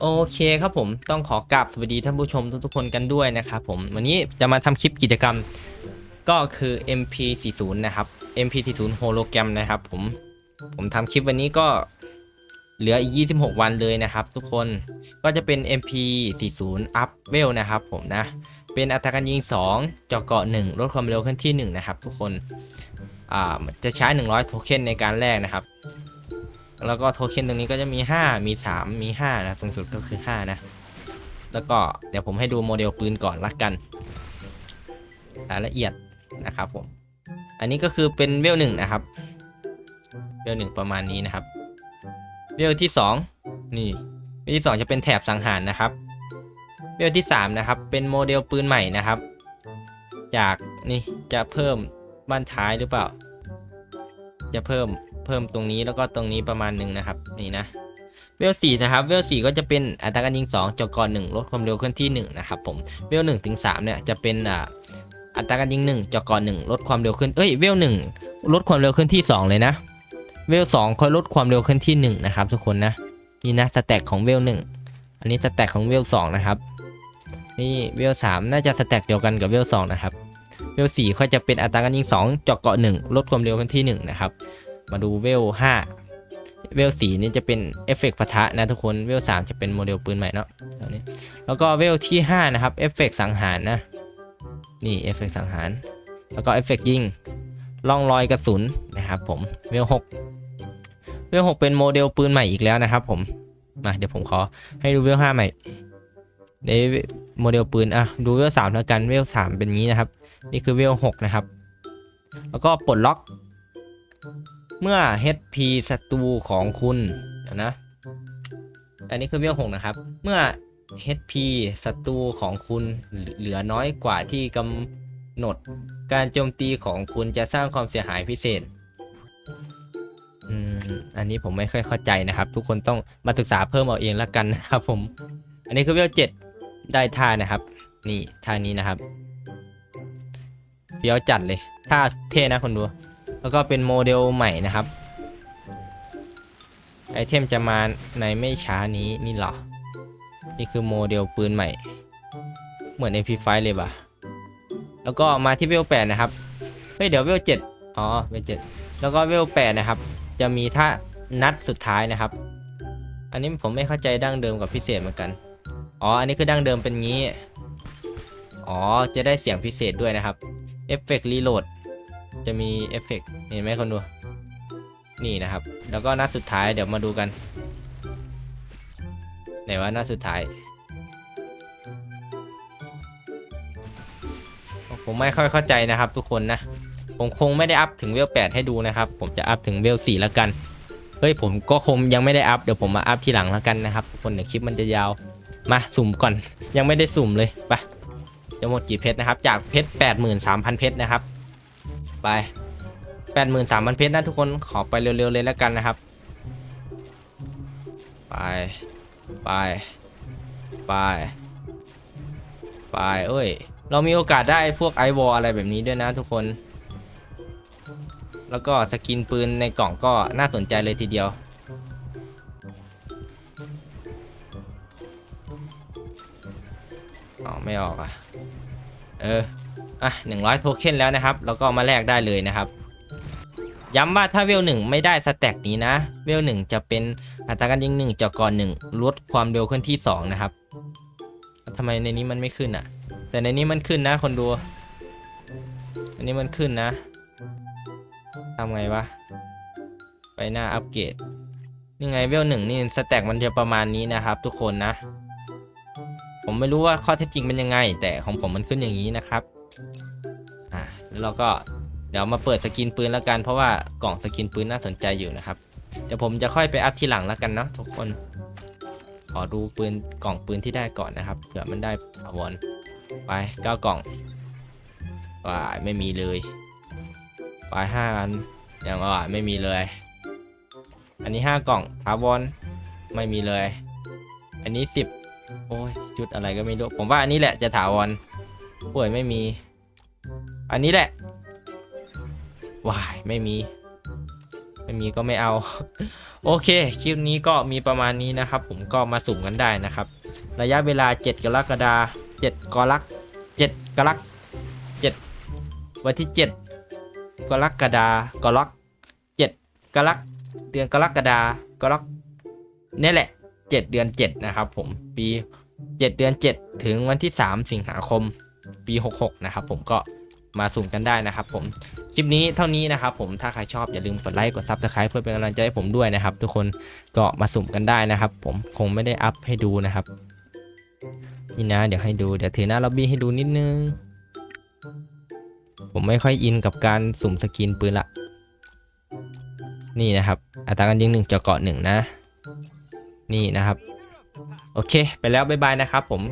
โอเคครับผมต้องขอกราบสวัสดีท่านผู้ชมทุกๆคนกันด้วยนะครับผมวันนี้จะมาทำคลิปกิจกรรมก็คือ MP40 นะครับ MP40 Hologram นะครับผมผมทำคลิปวันนี้ก็เหลืออีก 26 วันเลยนะครับ ทุกคนก็จะเป็น MP40 Up w e l นะครับผมนะ เป็นอัตราการยิง2เจาะเกาะ 1 ลดความเร็วขึ้นที่ 1 นะครับ ทุกคนอ่าจะใช้ 100 โทเค็นในการแลกนะครับ แล้วก็โทเค็นตรงนี้ก็จะมี 5 มี 3 มี 5 นะ สูงสุดก็คือ 5 นะ แล้วก็เดี๋ยวผมให้ดูโมเดลปืนก่อนละกันรายละเอียดนะครับผม อันนี้ก็คือเป็นเวลหนึ่งนะครับ เวลหนึ่งประมาณนี้นะครับ เวลที่ 2 นี่ เวลที่ 2 จะเป็นแถบสังหารนะครับ เวลที่ 3 นะครับ เป็นโมเดลปืนใหม่นะครับ จากนี่จะเพิ่มบ้านท้ายหรือเปล่า จะเพิ่ม เพิ่มตรงนี้แล้วก็ตรงนี้ประมาณหนึ่งนะครับนี่นะเวลสี่นะครับเวลสี่ก็จะเป็นอัตราการยิง2จอกรหนึ่งลดความเร็วเคลื่อนที่1นะครับผมเวลหนึ่งถึงสามเนี่ยจะเป็นอัตราการยิง1จอกรหนึ่งลดความเร็วขึ้นเอ้ยเวลหนึ่งลดความเร็วขึ้นที่ 2 เลยนะ เวลสองค่อยลดความเร็วขึ้นที่1นะครับทุกคนนะนี่นะสแต็กของเวลหนึ่งอันนี้สแต็กของเวลสองนะครับนี่เวลสามน่าจะสแต็กเดียวกันกับเวลสองนะครับเวลสี่ค่อยจะเป็นอัตราการยิง2จอกเกาะ1ลดความเร็วขึ้นที่1นะครับ มาดูเวล5เวล4นี่จะเป็นเอฟเฟกต์ปะทะนะทุกคนเวล3จะเป็นโมเดลปืนใหม่เนาะตรงนี้แล้วก็เวลที่5นะครับเอฟเฟกต์สังหารนะนี่เอฟเฟกต์สังหารแล้วก็เอฟเฟกต์ยิงล่องรอยกระสุนนะครับผมเวล6เวล6เป็นโมเดลปืนใหม่อีกแล้วนะครับผมมาเดี๋ยวผมขอให้ดูเวล5ใหม่ในโมเดลปืนอะดูเวล3แล้วกันเวล3เป็นงี้นะครับ นี่คือเวล6นะครับ แล้วก็ปลดล็อก เมื่อ HP ศัตรูของคุณเดี๋ยวนะ อันนี้คือเวลหกนะครับ เมื่อ HP ศัตรูของคุณเหลือน้อยกว่าที่กำหนด การโจมตีของคุณจะสร้างความเสียหายพิเศษ อืม อันนี้ผมไม่ค่อยเข้าใจนะครับ ทุกคนต้องมาศึกษาเพิ่มเอาเองแล้วกันนะครับผม อันนี้คือเวลเจ็ดได้ท่านะครับ นี่ท่านี้นะครับเฟี้ยวจัดเลยท่าเท่นะคนดู แล้วก็เป็นโมเดลใหม่นะครับไอเทมจะมาในไม่ช้านี้นี่หรอ นี่คือโมเดลปืนใหม่ เหมือน MP5 เลยปะแล้วก็มาที่เวล8นะครับ เฮ้ยเดี๋ยวเวล7อ๋อเวล7แล้วก็เวล8นะครับ จะมีท่านัดสุดท้ายนะครับ อันนี้ผมไม่เข้าใจดั้งเดิมกับพิเศษเหมือนกัน อ๋อ อันนี้คือดั้งเดิมเป็นงี้ อ๋อ จะได้เสียงพิเศษด้วยนะครับ เอฟเฟกต์รีโหลด จะมีเอฟเฟกต์เห็นไหมคนดู นี่นะครับ แล้วก็น้าสุดท้ายเดี๋ยวมาดูกัน ไหนว่าน้าสุดท้าย ผมไม่ค่อยเข้าใจนะครับทุกคนนะ ผมคงไม่ได้อัพถึงเวล8ให้ดูนะครับ ผมจะอัพถึงเวล4แล้วกัน เฮ้ยผมก็คงยังไม่ได้อัพเดี๋ยวผมมาอัพทีหลังแล้วกันนะครับทุกคนเดี๋ยวคลิปมันจะยาว มาสุ่มก่อน ยังไม่ได้สุ่มเลยไปจะหมดกี่เพชรนะครับ จากเพชร 83,000 เพชรนะครับ ไปแปดหมื่นสามพันเพชรนะทุกคนขอไปเร็วๆเลยแล้วกันนะครับ ไปไปไปไปเอ้ย เรามีโอกาสได้พวกไอวอลอะไรแบบนี้ด้วยนะทุกคน แล้วก็สกินปืนในกล่องก็น่าสนใจเลยทีเดียวอ๋อไม่ออกอะ เออ อะ100โทเค็นแล้วนะครับ แล้วก็มาแลกได้เลยนะครับย้ำว่าถ้าเวลหนึ่งไม่ได้สแต็กนี้นะ เวลหนึ่งจะเป็นอัตราการยิงหนึ่งจากก่อนหนึ่งลดความเร็วขึ้นที่สองนะครับทำไมในนี้มันไม่ขึ้นอะ แต่ในนี้มันขึ้นนะคนดู อันนี้มันขึ้นนะทำไงวะ ไปหน้าอัปเกรดนี่ไงเวลหนึ่งนี่สแต็กมันจะประมาณนี้นะครับ ทุกคนนะ ผมไม่รู้ว่าข้อเท็จจริงเป็นยังไง แต่ของผมมันขึ้นอย่างนี้นะครับ อ่าแล้วเราก็เดี๋ยวมาเปิดสกินปืนแล้วกันเพราะว่ากล่องสกินปืนน่าสนใจอยู่นะครับ เดี๋ยวผมจะค่อยไปอัพทีหลังแล้วกันเนาะทุกคน ขอดูปืนกล่องปืนที่ได้ก่อนนะครับเผื่อมันได้ถาวรไปเก้ากล่องว้าไม่มีเลยไปห้าอันยังว่าไม่มีเลย อันนี้ห้ากล่องถาวรไม่มีเลย อันนี้สิบโอ้ยจุดอะไรก็ไม่รู้ ผมว่าอันนี้แหละจะถาวรป่วยไม่มี อันนี้แหละวายไม่มี ไม่มีก็ไม่เอา โอเค คลิปนี้ก็มีประมาณนี้นะครับ ผมก็มาสุ่มกันได้นะครับ ระยะเวลา 7 กรกฎาคม7กรก7กรก7วันที่ 7 กรกฎากรก7กรกเดือนกรกฎากรกเนี่ยแหละ 7 เดือน 7 นะครับผมปี 7 เดือน 7 ถึงวันที่ 3 สิงหาคมปี 66 นะครับผมก็ มาสุ่มกันได้นะครับผมคลิปนี้เท่านี้นะครับผมถ้าใครชอบอย่าลืมกดไลค์กดซับสไคร b ์เพื่อเป็นกำลังใจให้ผมด้วยนะครับ ทุกคนก็มาสุ่มกันได้นะครับ ผมคงไม่ได้อัพให้ดูนะครับนี่นะเดี๋ยวให้ดูเดี๋ยวถือหน้าล็อบบี้ให้ดูนิดนึง ผมไม่ค่อยอินกับการสุ่มสกินปืนละ นี่นะครับ อัตราการยิงหนึ่งเจาะเกาะหนึ่งนะ นี่นะครับ โอเค ไปแล้วบ๊ายบายนะครับผม